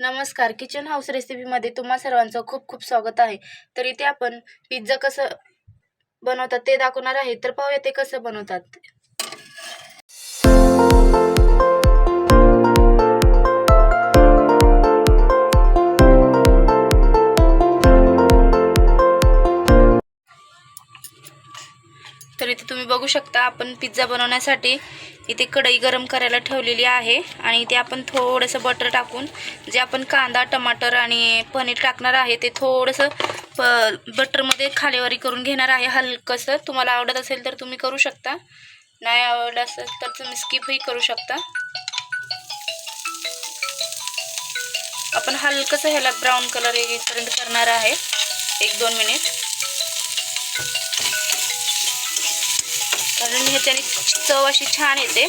नमस्कार. Kitchen house रेसिपीमध्ये तुम्हा सर्वांचं खूप खूप स्वागत आहे. तर इथे आपण पिझ्झा कसं बनवतात ते दाखवणार आहे. तर पाहूया ते कसं बनवतात. तर इथे तुम्ही बघू शकता आपण पिझ्झा बनवण्यासाठी इथे कढई गरम करायला ठेवलेली आहे. आणि इथे आपण थोडंसं बटर टाकून जे आपण कांदा टमाटर आणि पनीर टाकणार आहे ते थोडंसं प बटरमध्ये खालेवारी करून घेणार आहे. हलकंसं. तुम्हाला आवडत असेल तर तुम्ही करू शकता. नाही आवडलं असेल तर तुम्ही स्किपही करू शकता. आपण हलकंसं ह्याला ब्राऊन कलर येईपर्यंत करणार आहे. एक दोन मिनिट कारण ह्याच्याने चव अशी छान येते.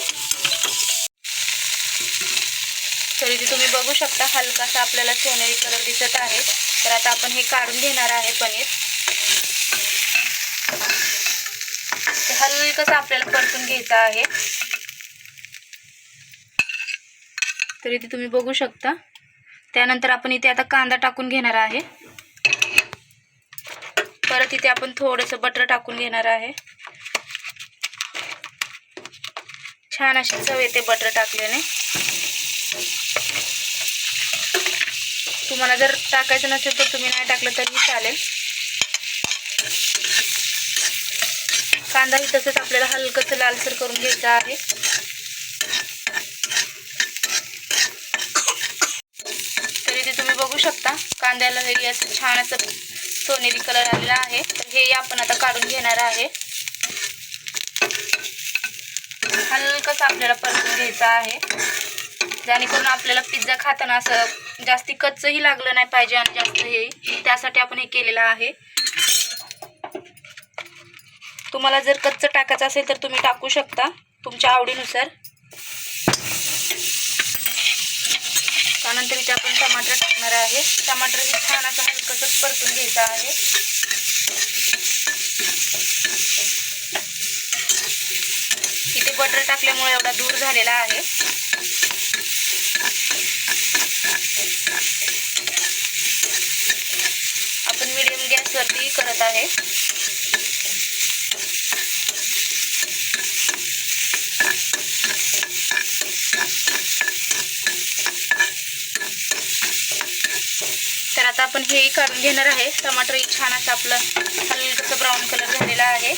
तर इथे तुम्ही बघू शकता हलकासा आपल्याला सोनेरी कलर दिसत आहे. तर आता आपण हे काढून घेणार आहे पनीर. ते हलकंसं आपल्याला परतून घ्यायचं आहे. तर इथे तुम्ही बघू शकता. त्यानंतर आपण इथे आता कांदा टाकून घेणार आहे. परत इथे आपण थोडंसं बटर टाकून घेणार आहे. छान अशी चव येते बटर टाकल्याने. तुम्हाला जर टाकायचं नसेल तर तुम्ही नाही टाकलं तरी चालेल. कांदाही तसंच आपल्याला हलकंच लालसर करून घ्यायचं आहे. तर इथे तुम्ही बघू शकता कांद्याला हे असं छान असं सोनेरी कलर आलेला आहे. तर हे आपण आता काढून घेणार आहे. हलकंसं आपल्याला परतून घ्यायचं आहे. जेणेकरून आपल्याला पिझ्झा खाताना असं जास्ती कच्चही लागलं नाही पाहिजे आणि जास्त हे त्यासाठी आपण हे केलेलं आहे. तुम्हाला जर कच्चं टाकायचं असेल तर तुम्ही टाकू शकता तुमच्या आवडीनुसार. त्यानंतर इथे आपण टमाटर टाकणार आहे. टमाटर हे छान असं हलकंसंच परतून घ्यायचं आहे. पावडर टाकल्यामुळे एवढा दूर झालेला आहे. आपण मिडियम गॅसवरती करत आहे. तर आता आपण हेही काढून घेणार आहे. टमाटरही छान असं आपलं हलकंसं ब्राऊन कलर झालेला आहे.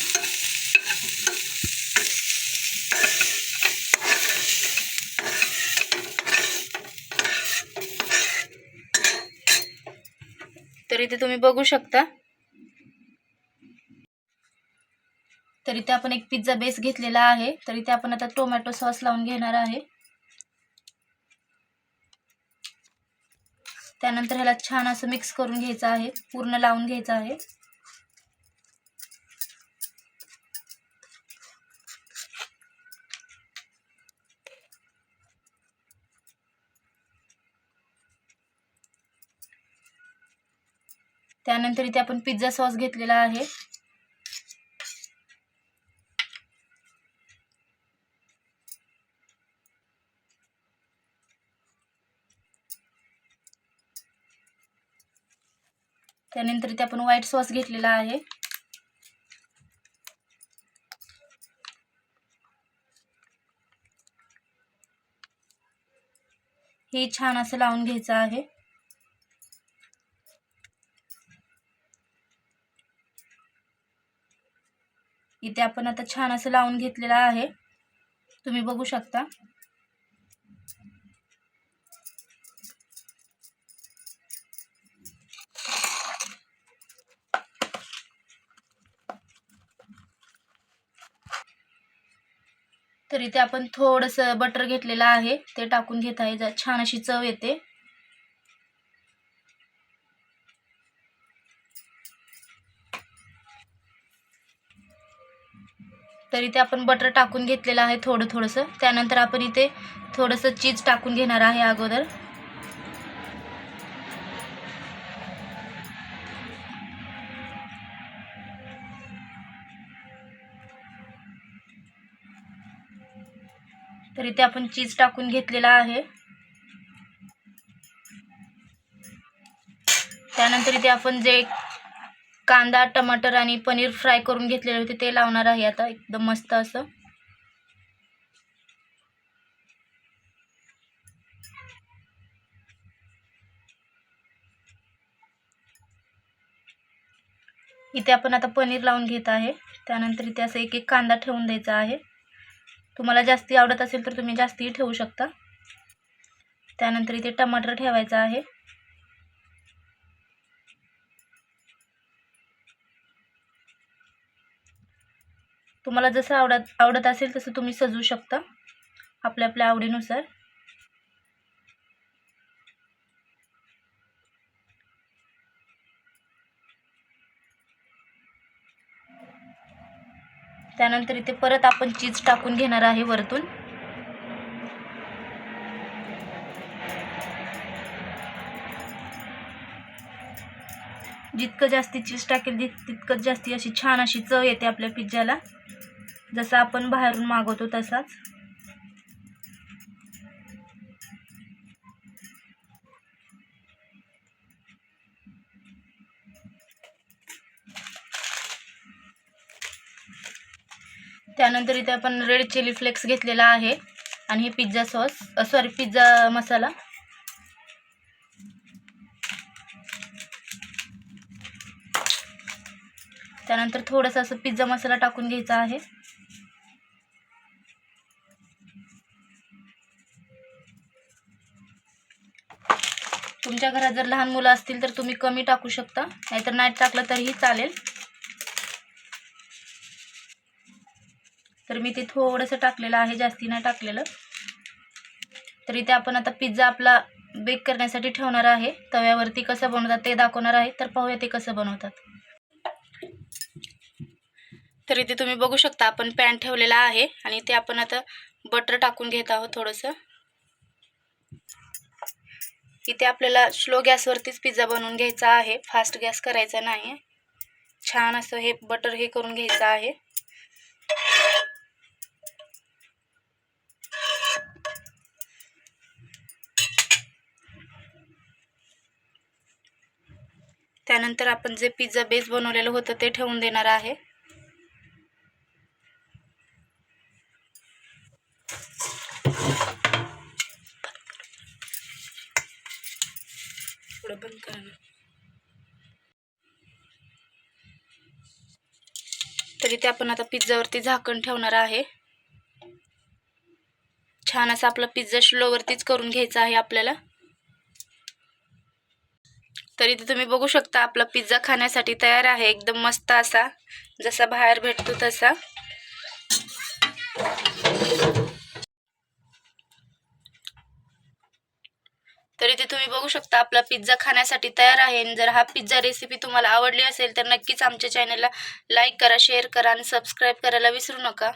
तर इथे तुम्ही बघू शकता. तर इथे आपण एक पिझ्झा बेस घेतलेला आहे. तर इथे आपण आता टोमॅटो सॉस लावून घेणार आहे. त्यानंतर ह्याला छान असं मिक्स करून घ्यायचं आहे. पूर्ण लावून घ्यायचं आहे. त्यानंतर इथे आपण पिझ्झा सॉस घेतलेला आहे. त्यानंतर इथे आपण व्हाईट सॉस घेतलेला आहे. हे छान असं लावून घ्यायचं आहे. इथे आपण आता छान असं लावून घेतलेलं आहे. तुम्ही बघू शकता. तर इथे आपण थोडंसं बटर घेतलेलं आहे. ते टाकून घेत आहे. छान अशी चव येते. तर इथे आपण बटर टाकून घेतलेलं आहे थोडं थोडंसं. त्यानंतर आपण इथे थोडंसं चीज टाकून घेणार आहे अगोदर. तर इथे आपण चीज टाकून घेतलेला आहे. त्यानंतर इथे आपण जे कांदा टमाटर आणि पनीर फ्राय करून घेतलेले होते. ते लावणार आहे आता. एकदम मस्त असं. इथे आपण आता पनीर लावून घेत आहे. त्यानंतर इथे असं एक एक कांदा ठेवून द्यायचा आहे. तुम्हाला जास्ती आवडत असेल तर तुम्ही जास्तीही ठेवू शकता. त्यानंतर इथे टमाटर ठेवायचं आहे. तुम्हाला जसं आवडत आवडत असेल तसं तुम्ही सजवू शकता आपल्या आपल्या आवडीनुसार. त्यानंतर इथे परत आपण चीज टाकून घेणार आहे वरतून. जितकं जास्ती चीज टाकेल जित तितकंच जास्ती अशी छान अशी चव येते आपल्या पिझ्झाला. जसं आपण बाहेरून मागवतो तसाच. त्यानंतर इथे आपण रेड चिली फ्लेक्स घेतलेला आहे. आणि हे pizza sauce sorry pizza masala. त्यानंतर थोडंसं असं पिझ्झा मसाला टाकून घ्यायचा आहे. तुमच्या घरात जर लहान मुलं असतील तर तुम्ही कमी टाकू शकता. नाहीतर नाही टाकलं तरीही चालेल. तर मी ते थोडंसं टाकलेलं आहे जास्ती नाही टाकलेलं. तर इथे आपण आता पिझ्झा आपला बेक करण्यासाठी ठेवणार आहे. तव्यावरती कसं बनवतात ते दाखवणार आहे. तर पाहूया ते कसं बनवतात. तर इथे तुम्ही बघू शकता आपण पॅन ठेवलेला आहे आणि ते आपण आता बटर टाकून घेत आहोत थोडंसं. इथे आपल्याला स्लो गॅसवरतीच पिझ्झा बनवून घ्यायचा आहे. फास्ट गॅस करायचा नाही छान असं हे बटर हे करून घ्यायचं आहे. त्यानंतर आपण जे पिझ्झा बेस बनवलेलं होतं ते ठेवून देणार आहे. थोडं बंद करा. तर इथे आपण आता पिझ्झावरती झाकण ठेवणार आहे. छान असा आपला पिझ्झा स्लोवरतीच करून घ्यायचा आहे आपल्याला. तर इथे तुम्ही बघू शकता आपला पिझ्झा खाण्यासाठी तयार आहे. एकदम मस्त असा जसा बाहेर भेटतो तसा तर इथे तुम्ही बघू शकता आपला पिझ्झा खाण्यासाठी तयार आहे. आणि जर हा पिझ्झा रेसिपी तुम्हाला आवडली असेल तर नक्कीच आमच्या चॅनलला लाईक करा शेअर करा आणि सबस्क्राईब करायला विसरू नका.